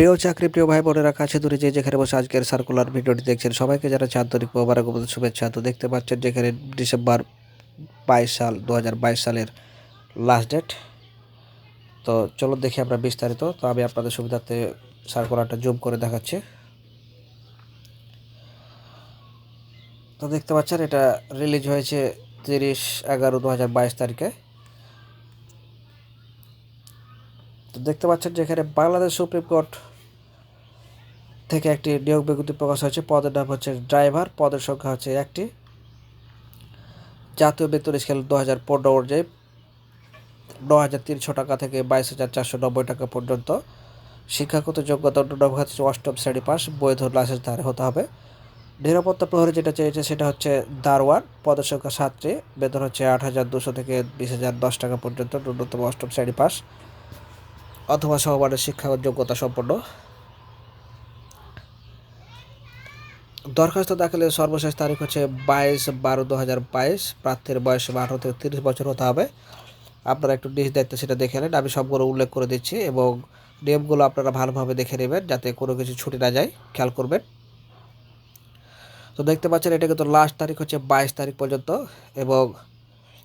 প্রিয় চাকরি, প্রিয় ভাই বোনেরা কাছে দূরে যে যেখানে বসে আজকের সার্কুলার ভিডিওটি দেখছেন সবাইকে যারা আন্তরিক মোবারক শুভেচ্ছা। তো দেখতে পাচ্ছেন যেখানে ডিসেম্বর বাইশ সাল দু হাজার বাইশ সালের লাস্ট ডেট তো চলো দেখি আমরা বিস্তারিত। তো আমি আপনাদের সুবিধার্থে সার্কুলারটা জুম করে দেখাচ্ছি। তো দেখতে পাচ্ছেন এটা রিলিজ হয়েছে তিরিশ এগারো দু তারিখে। তো দেখতে পাচ্ছেন যে এখানে বাংলাদেশ সুপ্রিম কোর্ট থেকে একটি নিয়োগ বিজ্ঞপ্তি প্রকাশ হয়েছে। পদের নাম হচ্ছে ড্রাইভার। পদের সংখ্যা হচ্ছে একটি। জাতীয় বেতন স্কেল দু হাজার পনেরো অনুযায়ী ন হাজার তিনশো টাকা থেকে বাইশ হাজার চারশো নব্বই টাকা পর্যন্ত। শিক্ষাগত যোগ্যতা অন্যান্য হচ্ছে অষ্টম শ্রেণি পাস বৈধ লাইসেন্স ধারে হতে হবে। নিরাপত্তা প্রহরী যেটা চেয়েছে সেটা হচ্ছে দারোয়ান। পদের সংখ্যা সাতটি। বেতন হচ্ছে আট হাজার দুশো থেকে বিশ হাজার দশ টাকা পর্যন্ত। ন্যূনতম অষ্টম শ্রেণি পাস অথবা সমমানের শিক্ষাগত যোগ্যতা সম্পন্ন। দরখাস্ত দাখিলের সর্বশেষ তারিখ হচ্ছে বাইশ বারো দু হাজার বাইশ। প্রার্থীর বয়স আঠারো থেকে তিরিশ বছর হতে হবে। আপনারা একটু নিজ দায়িত্ব সেটা দেখে নেন। আমি সবগুলো উল্লেখ করে দিচ্ছি এবং নিয়মগুলো আপনারা ভালোভাবে দেখে নেবেন যাতে কোনো কিছু ছুটি না যায়। খেয়াল করবেন। তো দেখতে পাচ্ছেন, এটা কিন্তু লাস্ট তারিখ হচ্ছে বাইশ তারিখ পর্যন্ত এবং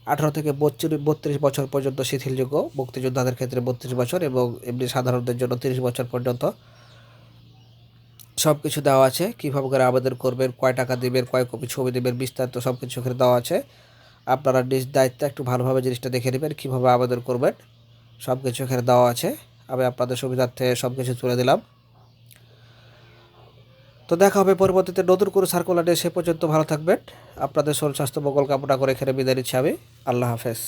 আঠারো থেকে বত্রিশ বত্রিশ বছর পর্যন্ত শিথিলযোগ্য মুক্তিযোদ্ধাদের ক্ষেত্রে বত্রিশ বছর এবং এমনি সাধারণদের জন্য তিরিশ বছর পর্যন্ত। সব কিছু দেওয়া আছে, কীভাবে করে আবেদন করবেন, কয় টাকা দেবেন, কয় কপি ছবি দেবেন, বিস্তারিত সব কিছু এখানে দেওয়া আছে। আপনারা নিজ দায়িত্বে একটু ভালোভাবে জিনিসটা দেখে নেবেন, কীভাবে আবেদন করবেন সব কিছু এখানে দেওয়া আছে। আমি আপনাদের সুবিধার্থে সব কিছু তুলে দিলাম। তো দেখা হবে পরবর্তীতে নতুন করে সার্কুলার সে পর্যন্ত ভালো থাকবেন। আপনাদের শরীর স্বাস্থ্য মঙ্গল কামনা করে এখানে বিদায় নিচ্ছি আমি। আল্লাহ হাফেজ।